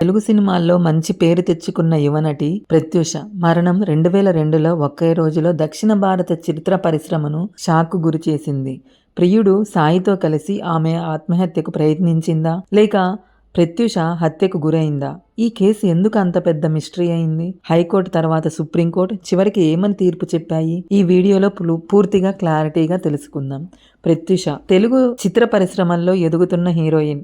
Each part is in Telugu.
తెలుగు సినిమాల్లో మంచి పేరు తెచ్చుకున్న యువనటి ప్రత్యూష మరణం రెండు వేల రెండులో ఒకే రోజులో దక్షిణ భారత చరిత్ర పరిశ్రమను షాక్కు గురి చేసింది ప్రియుడు సాయితో కలిసి ఆమె ఆత్మహత్యకు ప్రయత్నించిందా? లేక ప్రత్యూష హత్యకు గురైందా? ఈ కేసు ఎందుకు అంత పెద్ద మిస్టరీ అయింది? హైకోర్టు తర్వాత సుప్రీంకోర్టు చివరికి ఏమని తీర్పు చెప్పాయి? ఈ వీడియోలో పూర్తిగా క్లారిటీగా తెలుసుకుందాం. ప్రత్యూష తెలుగు చిత్ర పరిశ్రమల్లో ఎదుగుతున్న heroine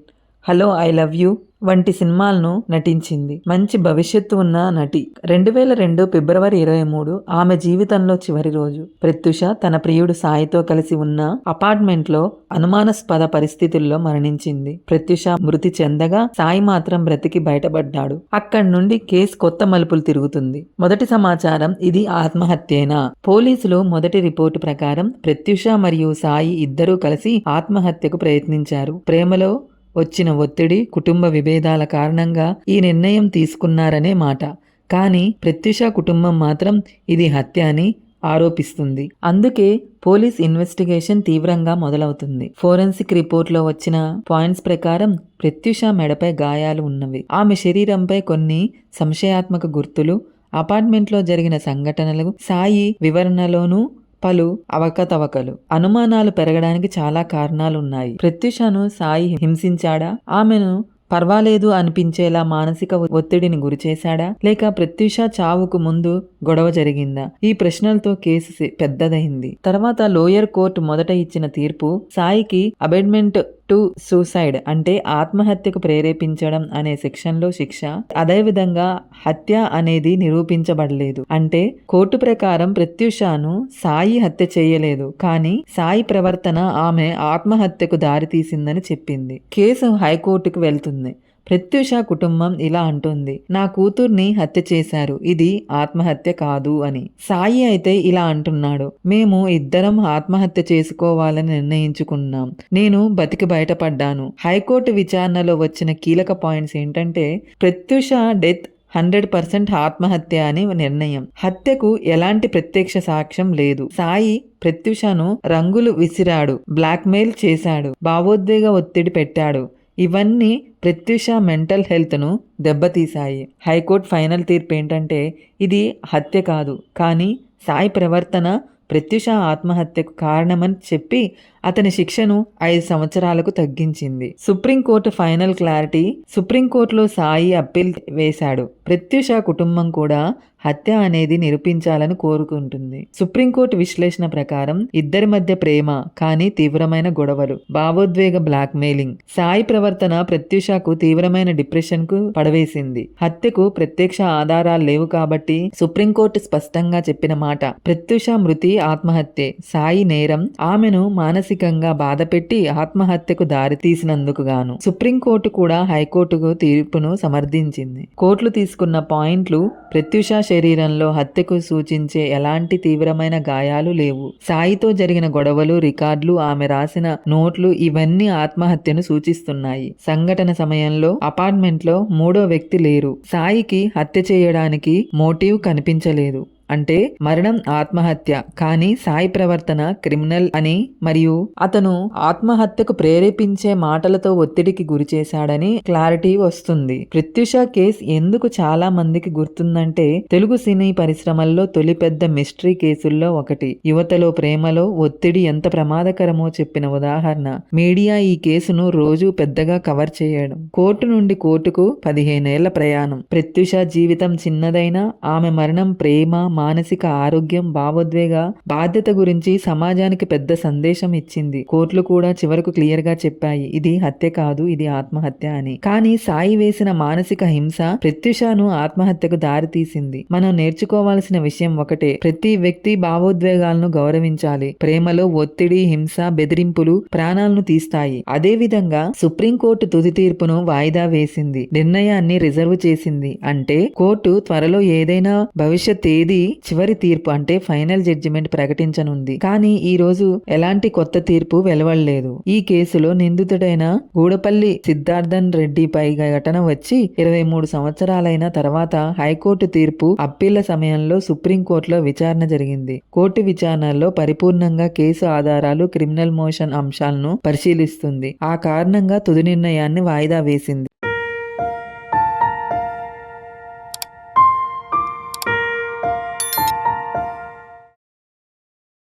hello I love you వంటి సినిమాలను నటించింది. మంచి భవిష్యత్తు ఉన్న నటి. రెండు వేల రెండు ఫిబ్రవరి ఇరవై మూడు ఆమె జీవితంలో చివరి రోజు. ప్రత్యుష తన ప్రియుడు సాయితో కలిసి ఉన్న అపార్ట్మెంట్లో అనుమానాస్పద పరిస్థితుల్లో మరణించింది. ప్రత్యుష మృతి చెందగా సాయి మాత్రం బ్రతికి బయటపడ్డాడు. అక్కడి నుండి కేసు కొత్త మలుపులు తిరుగుతుంది. మొదటి సమాచారం ఇది ఆత్మహత్యేనా? పోలీసులు మొదటి రిపోర్టు ప్రకారం ప్రత్యుష మరియు సాయి ఇద్దరూ కలిసి ఆత్మహత్యకు ప్రయత్నించారు. ప్రేమలో వచ్చిన ఒత్తిడి కుటుంబ విభేదాల కారణంగా ఈ నిర్ణయం తీసుకున్నారనే మాట. కానీ ప్రత్యుష కుటుంబం మాత్రం ఇది హత్య అని ఆరోపిస్తుంది. అందుకే పోలీస్ ఇన్వెస్టిగేషన్ తీవ్రంగా మొదలవుతుంది. ఫోరెన్సిక్ రిపోర్ట్లో వచ్చిన పాయింట్స్ ప్రకారం ప్రత్యుష మెడపై గాయాలు ఉన్నవి. ఆమె శరీరంపై కొన్ని సంశయాత్మక గుర్తులు అపార్ట్మెంట్లో జరిగిన సంఘటనలు సాయి వివరణలోనూ పలు అవకతవకలు. అనుమానాలు పెరగడానికి చాలా కారణాలున్నాయి. ప్రత్యుషను సాయి హింసించాడా? ఆమెను పర్వాలేదు అనిపించేలా మానసిక ఒత్తిడిని గురిచేశాడా లేక ప్రత్యుష చావుకు ముందు గొడవ జరిగిందా? ఈ ప్రశ్నలతో కేసు సి- పెద్దదైంది. తర్వాత లోయర్ కోర్టు మొదట ఇచ్చిన తీర్పు సాయికి అబెడ్మెంట్ టు సూసైడ్ అంటే ఆత్మహత్యకు ప్రేరేపించడం అనే సెక్షన్లో శిక్ష. అదేవిధంగా హత్య అనేది నిరూపించబడలేదు. అంటే కోర్టు ప్రకారం ప్రత్యుషాను సాయి హత్య చేయలేదు. కానీ సాయి ప్రవర్తన ఆమె ఆత్మహత్యకు దారితీసిందని చెప్పింది. కేసు హైకోర్టుకు వెళ్తుంది. ప్రత్యూష కుటుంబం ఇలా అంటుంది. నా కూతుర్ని హత్య చేశారు. ఇది ఆత్మహత్య కాదు అని. సాయి అయితే ఇలా అంటున్నాడు. మేము ఇద్దరం ఆత్మహత్య చేసుకోవాలని నిర్ణయించుకున్నాం. నేను బతికి బయటపడ్డాను. హైకోర్టు విచారణలో వచ్చిన కీలక పాయింట్స్ ఏంటంటే ప్రత్యూష డెత్ హండ్రెడ్ పర్సెంట్ ఆత్మహత్య అని నిర్ణయం. హత్యకు ఎలాంటి ప్రత్యక్ష సాక్ష్యం లేదు. సాయి ప్రత్యుషను రంగులు విసిరాడు. బ్లాక్మెయిల్ చేశాడు. భావోద్వేగ ఒత్తిడి పెట్టాడు. ఇవన్నీ ప్రత్యుష మెంటల్ హెల్త్ను దెబ్బతీశాయి. హైకోర్టు ఫైనల్ తీర్పు ఏంటంటే ఇది హత్య కాదు. కానీ సాయి ప్రవర్తన ప్రత్యుష ఆత్మహత్యకు కారణమని చెప్పి అతని శిక్షను ఐదు సంవత్సరాలకు తగ్గించింది. సుప్రీంకోర్టు ఫైనల్ క్లారిటీ సుప్రీంకోర్టులో సాయి అప్పీల్ వేశాడు. ప్రత్యుష కుటుంబం కూడా హత్య అనేది నిరూపించాలని కోరుకుంటుంది. సుప్రీంకోర్టు విశ్లేషణ ప్రకారం ఇద్దరి మధ్య ప్రేమ కానీ తీవ్రమైన గొడవలు భావోద్వేగ బ్లాక్మెయిలింగ్ సాయి ప్రవర్తన ప్రత్యుషకు తీవ్రమైన డిప్రెషన్కు పడవేసింది. హత్యకు ప్రత్యక్ష ఆధారాలు లేవు కాబట్టి సుప్రీంకోర్టు స్పష్టంగా చెప్పిన మాట ప్రత్యుష మృతి ఆత్మహత్యే సాయి నేరం ఆమెను మానసిక మానసికంగా బాధపెట్టి ఆత్మహత్యకు దారితీసినందుకు గాను సుప్రీంకోర్టు కూడా హైకోర్టుకు తీర్పును సమర్థించింది. కోర్టులు తీసుకున్న పాయింట్లు ప్రత్యుష శరీరంలో హత్యకు సూచించే ఎలాంటి తీవ్రమైన గాయాలు లేవు. సాయితో జరిగిన గొడవలు రికార్డులు ఆమె రాసిన నోట్లు ఇవన్నీ ఆత్మహత్యను సూచిస్తున్నాయి. సంఘటన సమయంలో అపార్ట్మెంట్లో మూడో వ్యక్తి లేరు. సాయికి హత్య చేయడానికి మోటివ్ కనిపించలేదు. అంటే మరణం ఆత్మహత్య కానీ సాయి ప్రవర్తన క్రిమినల్ అని మరియు అతను ఆత్మహత్యకు ప్రేరేపించే మాటలతో ఒత్తిడికి గురి చేశాడని క్లారిటీ వస్తుంది. ప్రత్యుష కేసు ఎందుకు చాలా మందికి గుర్తుందంటే తెలుగు సినీ పరిశ్రమల్లో తొలి పెద్ద మిస్టరీ కేసుల్లో ఒకటి. యువతలో ప్రేమలో ఒత్తిడి ఎంత ప్రమాదకరమో చెప్పిన ఉదాహరణ. మీడియా ఈ కేసును రోజు పెద్దగా కవర్ చేయడం. కోర్టు నుండి కోర్టుకు పదిహేనేళ్ళ ప్రయాణం. ప్రత్యుష జీవితం చిన్నదైనా ఆమె మరణం ప్రేమ మానసిక ఆరోగ్యం భావోద్వేగ బాధ్యత గురించి సమాజానికి పెద్ద సందేశం ఇచ్చింది. కోర్టులు కూడా చివరకు క్లియర్గా చెప్పాయి. ఇది హత్య కాదు ఇది ఆత్మహత్య అని. కానీ సాయి వేసిన మానసిక హింస ప్రత్యుషను ఆత్మహత్యకు దారి తీసింది మనం నేర్చుకోవాల్సిన విషయం ఒకటే. ప్రతి వ్యక్తి భావోద్వేగాలను గౌరవించాలి. ప్రేమలో ఒత్తిడి హింస బెదిరింపులు ప్రాణాలను తీస్తాయి. అదే విధంగా సుప్రీంకోర్టు తుది తీర్పును వాయిదా వేసింది. నిర్ణయాన్ని రిజర్వ్ చేసింది. అంటే కోర్టు త్వరలో ఏదైనా భవిష్యత్ తేదీ చివరి తీర్పు అంటే ఫైనల్ జడ్జిమెంట్ ప్రకటించనుంది. కానీ ఈ రోజు ఎలాంటి కొత్త తీర్పు వెలువడలేదు. ఈ కేసులో నిందితుడైన గూడపల్లి సిద్ధార్థన్ రెడ్డిపై ఘటన వచ్చి ఇరవై మూడు సంవత్సరాలైన తర్వాత హైకోర్టు తీర్పు అప్పీళ్ళ సమయంలో సుప్రీంకోర్టులో విచారణ జరిగింది. కోర్టు విచారణలో పరిపూర్ణంగా కేసు ఆధారాలు క్రిమినల్ మోషన్ అంశాలను పరిశీలిస్తుంది. ఆ కారణంగా తుది నిర్ణయాన్ని వాయిదా వేసింది.